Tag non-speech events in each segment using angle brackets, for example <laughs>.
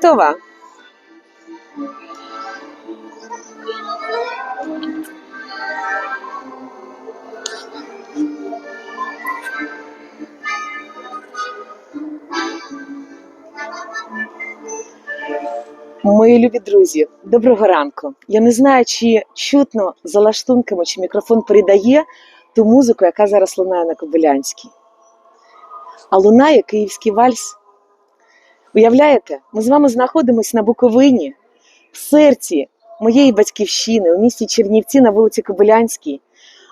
готова? Мої любі друзі, доброго ранку. Я не знаю, чи чутно за лаштунками, чи мікрофон передає ту музику, яка зараз лунає на Кобилянській. А лунає київський вальс. Уявляєте, ми з вами знаходимося на Буковині, в серці моєї батьківщини, у місті Чернівці на вулиці Кобилянській.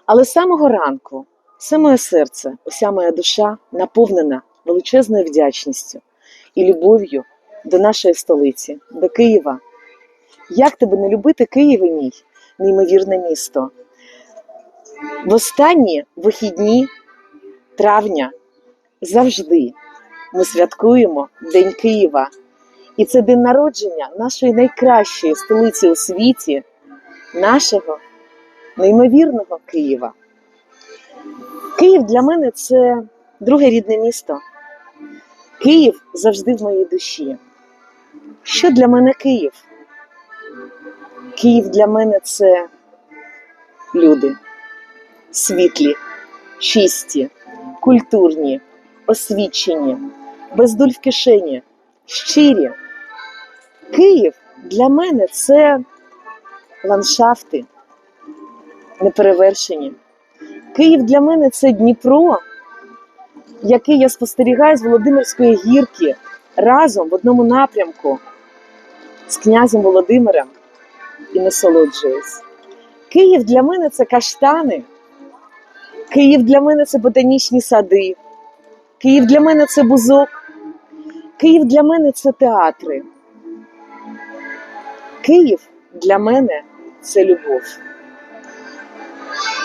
Але з самого ранку все моє серце, уся моя душа наповнена величезною вдячністю і любов'ю до нашої столиці, до Києва. Як тебе не любити Києва, мій неймовірне місто? В останні вихідні травня завжди ми святкуємо День Києва. І це день народження нашої найкращої столиці у світі, нашого неймовірного Києва. Київ для мене це друге рідне місто. Київ завжди в моїй душі. Що для мене Київ? Київ для мене це люди світлі, чисті, культурні, освічені, без дуль в кишені, щирі. Київ для мене це ландшафти неперевершені. Київ для мене це Дніпро, який я спостерігаю з Володимирської гірки разом в одному напрямку з князем Володимиром і насолоджуюсь. Київ для мене це каштани, Київ для мене це ботанічні сади, Київ для мене це бузок, Київ для мене це театри. Київ для мене це любов.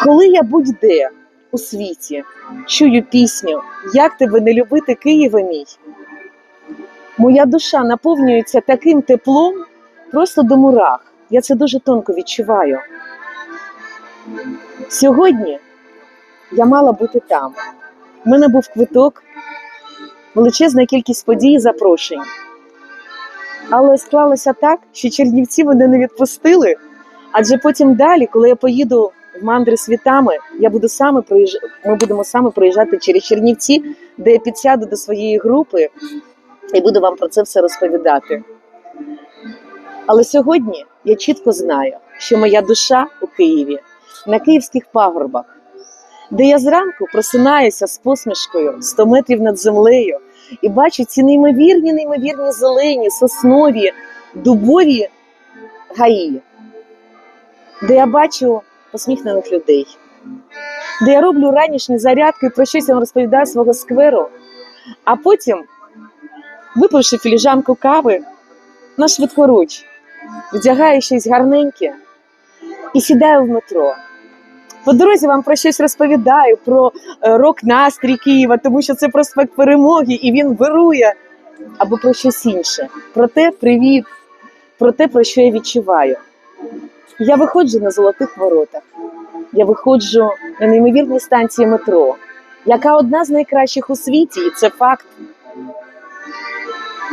Коли я будь-де у світі чую пісню Як тебе не любити Києва мій, моя душа наповнюється таким теплом просто до мурах. Я це дуже тонко відчуваю. Сьогодні я мала бути там. У мене був квиток, величезна кількість подій і запрошень. Але склалося так, що Чернівці мене не відпустили. Адже потім далі, коли я поїду в мандри світами, я буду саме проїж... ми будемо саме проїжджати через Чернівці, де я підсяду до своєї групи і буду вам про це все розповідати. Але сьогодні я чітко знаю, що моя душа у Києві на київських пагорбах, де я зранку просинаюся з посмішкою 100 метрів над землею і бачу ці неймовірні, неймовірні зелені, соснові, дубові гаї, де я бачу посміхнених людей, де я роблю ранішні зарядки, про щось я вам розповідаю свого скверу, а потім, випивши філіжанку кави, на швидкоруч, вдягаю щось гарненьке і сідаю в метро. По дорозі вам про щось розповідаю, про е, рок-настрій Києва, тому що це проспект перемоги, і він вирує, або про щось інше. Про те, привіт, про те, про що я відчуваю. Я виходжу на золотих воротах, я виходжу на неймовірній станції метро, яка одна з найкращих у світі, і це факт.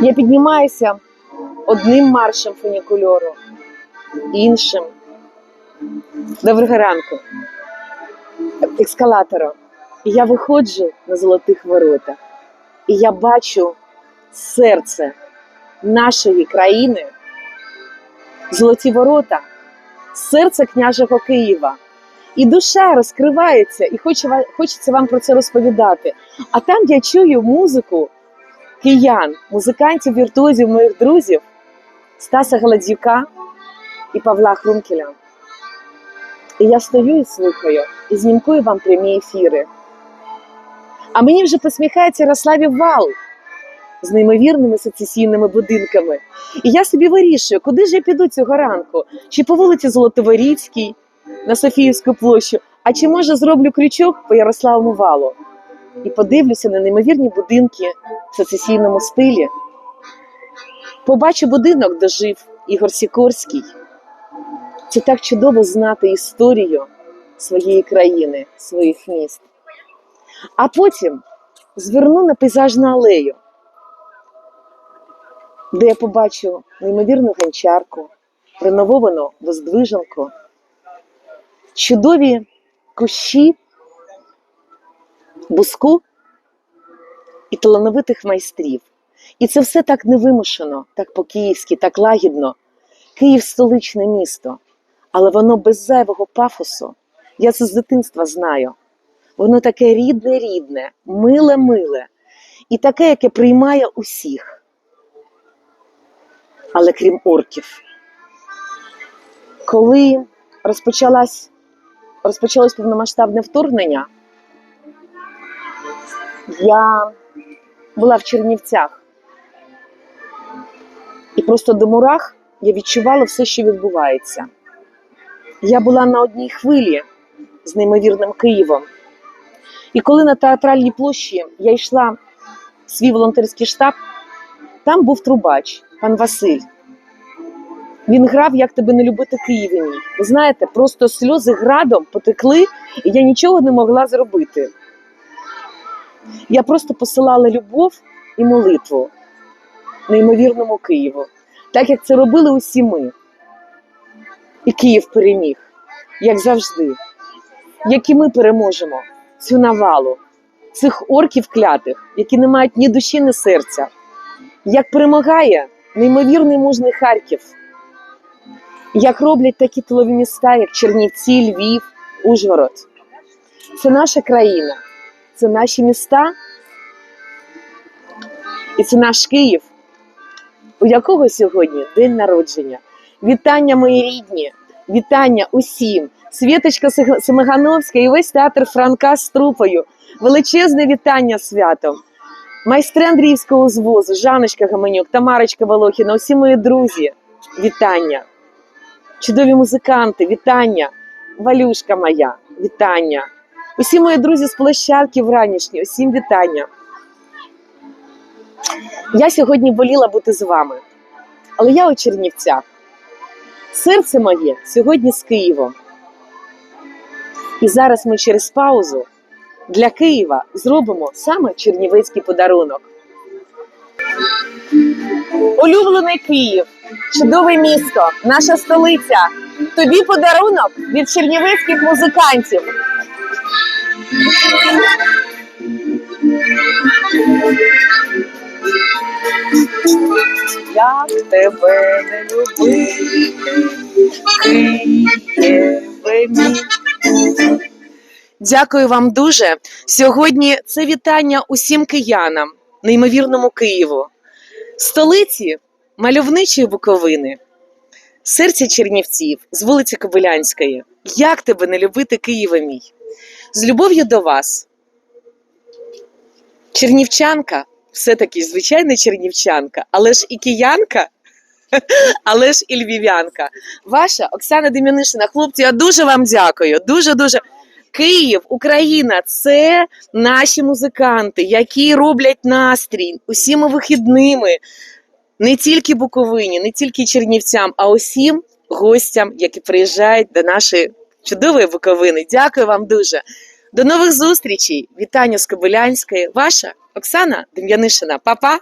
Я піднімаюся одним маршем фунікульору, іншим. Доброго ранку. Ескалатором. І я виходжу на золотих воротах, і я бачу серце нашої країни, золоті ворота, серце княжого Києва. І душа розкривається, і хоче- хочеться вам про це розповідати. А там я чую музику киян, музикантів, віртуозів, моїх друзів Стаса Галадзюка і Павла Хрункеля. І я стою і слухаю, і знімкую вам прямі ефіри. А мені вже посміхається Ярославів Вал з неймовірними сецесійними будинками. І я собі вирішую, куди ж я піду цього ранку? Чи по вулиці Золотоворіцькій на Софіївську площу, а чи може зроблю крючок по Ярославому валу і подивлюся на неймовірні будинки в сецесійному стилі. Побачу будинок, де жив Ігор Сікорський. Це так чудово знати історію своєї країни, своїх міст. А потім зверну на пейзажну алею. де я побачу неймовірну гончарку, ренововану воздвиженку, чудові кущі, буску і талановитих майстрів. І це все так невимушено, так по-київськи, так лагідно. Київ столичне місто, але воно без зайвого пафосу. Я це з дитинства знаю. Воно таке рідне, рідне, миле, миле, і таке, яке приймає усіх. Але крім орків. Коли розпочалась, розпочалось повномасштабне вторгнення, я була в Чернівцях. І просто до мурах я відчувала все, що відбувається. Я була на одній хвилі з неймовірним Києвом. І коли на театральній площі я йшла в свій волонтерський штаб, там був трубач, пан Василь. Він грав, як тебе не любити Києві. Ви знаєте, просто сльози градом потекли, і я нічого не могла зробити. Я просто посилала любов і молитву неймовірному Києву, так як це робили усі ми. І Київ переміг, як завжди. Як і ми переможемо цю навалу, цих орків клятих, які не мають ні душі, ні серця. Як перемагає неймовірний мужний Харків, як роблять такі тилові міста, як Чернівці, Львів, Ужгород. Це наша країна, це наші міста, і це наш Київ, у якого сьогодні день народження. Вітання, мої рідні, вітання усім. Світочка Семигановська і весь театр Франка з трупою. Величезне вітання святом. Майстри Андріївського звозу, Жаночка Гаманюк, Тамарочка Волохіна, усі мої друзі. Вітання. Чудові музиканти, вітання. Валюшка моя, вітання. Усі мої друзі з площадки вранішні, усім вітання. Я сьогодні воліла бути з вами, але я у Чернівцях. Серце моє сьогодні з Києвом. І зараз ми через паузу для Києва зробимо саме чернівецький подарунок. Улюблений Київ, чудове місто, наша столиця. Тобі подарунок від чернівецьких музикантів. Як тебе не любити. Дякую вам дуже. Сьогодні це вітання усім киянам, неймовірному Києву, столиці мальовничої Буковини, серця Чернівців з вулиці Кобилянської. Як тебе не любити, Києве мій? З любов'ю до вас. Чернівчанка, все-таки звичайна чернівчанка, але ж і киянка, <laughs> але ж і львів'янка. Ваша Оксана Дем'янишина. Хлопці, я дуже вам дякую. Дуже дуже. Київ, Україна це наші музиканти, які роблять настрій усіма вихідними, не тільки Буковині, не тільки Чернівцям, а усім гостям, які приїжджають до нашої чудової Буковини. Дякую вам дуже. До нових зустрічей. Вітання з Кобилянської. Ваша Оксана Дем'янишина. Па-па!